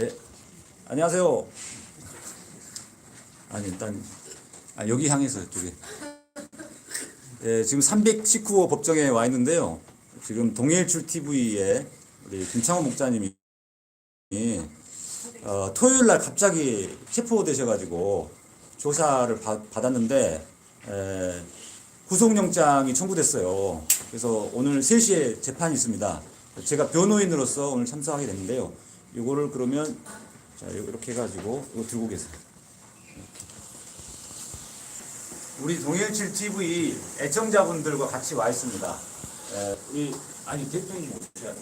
예, 안녕하세요. 아니 일단 아, 여기 향해서 이쪽에. 예, 지금 319호 법정에 와 있는데요. 지금 동해일출 TV에 우리 김창호 목사님이 어, 토요일 날 갑자기 체포되셔가지고 조사를 받, 받았는데 에, 구속영장이 청구됐어요. 그래서 오늘 3시에 재판이 있습니다. 제가 변호인으로서 오늘 참석하게 됐는데요. 이거를 그러면 자 이렇게 해가지고 이거 들고 계세요. 우리 동일칠 TV 애청자분들과 같이 와 있습니다. 에, 우리 아니 대표님 오셔야 돼.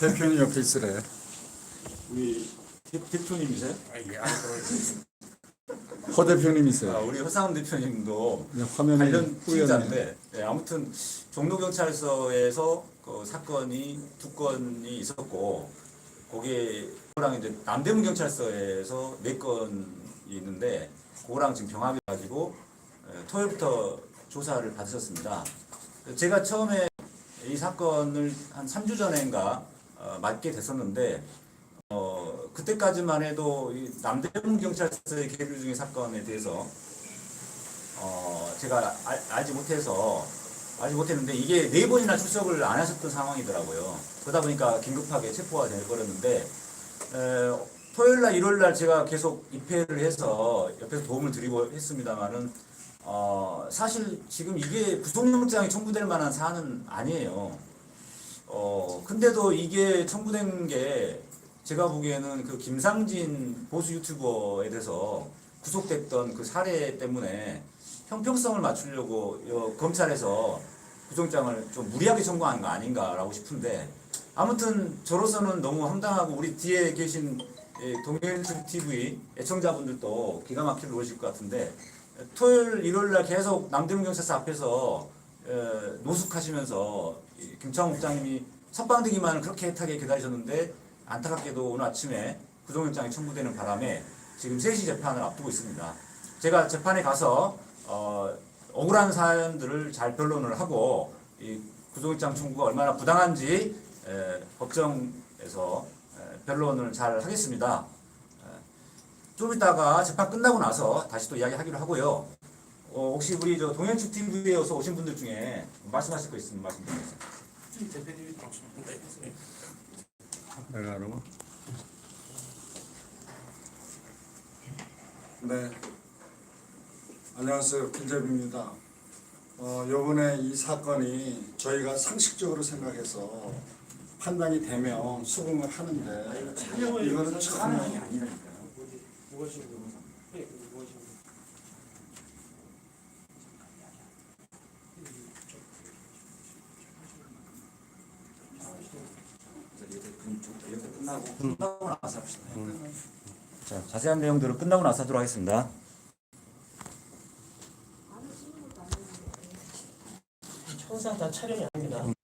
대표님 옆에 있으래. 우리 대, 대표님이세요? 허 아, 대표님이세요. 우리 허상훈 대표님도 화면에 관련. 피의자인데 네, 아무튼 종로경찰서에서 그 사건이 두 건이 있었고 그거랑 이제 남대문 경찰서에서 네 건이 있는데 그거랑 지금 병합해 가지고 에, 토요일부터 조사를 받으셨습니다. 제가 처음에 이 사건을 한 3주 전인가 어, 맡게 됐었는데 어, 그때까지만 해도 이 남대문 경찰서의 계류 중의 사건에 대해서 어, 제가 알, 알지 못해서 알지 못했는데 이게 네 번이나 출석을 안 하셨던 상황이더라고요. 그러다 보니까 긴급하게 체포가 돼버렸는데 에, 토요일 날, 일요일 날 제가 계속 입회를 해서 옆에서 도움을 드리고 했습니다만은 어, 사실 지금 이게 구속영장이 청구될 만한 사안은 아니에요. 어, 근데도 이게 청구된 게 제가 보기에는 그 김상진 보수 유튜버에 대해서 구속됐던 그 사례 때문에 형평성을 맞추려고 여- 검찰에서 구속장을 좀 무리하게 청구한 거 아닌가라고 싶은데 아무튼 저로서는 너무 황당하고 우리 뒤에 계신 동일출 TV 애청자분들도 기가 막히게 노실 것 같은데 토요일 일요일 날 계속 남대문 경찰서 앞에서 에, 노숙하시면서 이 김창호 국장님이 석방되기만을 그렇게 애타게 기다리셨는데 안타깝게도 오늘 아침에 구속영장이 청구되는 바람에 지금 3시 재판을 앞두고 있습니다. 제가 재판에 가서 어, 억울한 사연들을 잘 변론을 하고 이 구속영장 청구가 얼마나 부당한지 에, 법정에서 에, 변론을 잘 하겠습니다. 에, 좀 이따가 재판 끝나고 나서 다시 또 이야기하기로 하고요. 어, 혹시 우리 저 동현축 TV에서 오신 분들 중에 말씀하실 거 있으면 말씀드리겠습니다. 대표님이 방송한다 했어요. 내가 알아. 네. 안녕하세요. 김재빈입니다. 어, 요번에 이 사건이 저희가 상식적으로 생각해서 판단이 되면 수긍을 하는데 이거는 처음 아니라니까요. 무엇인가 네, 이렇게 끝나고 끝나고 나서 합시다. 자, 자세한 내용들은 끝나고 나서 하도록 하겠습니다. 항상 다 촬영이 아닙니다.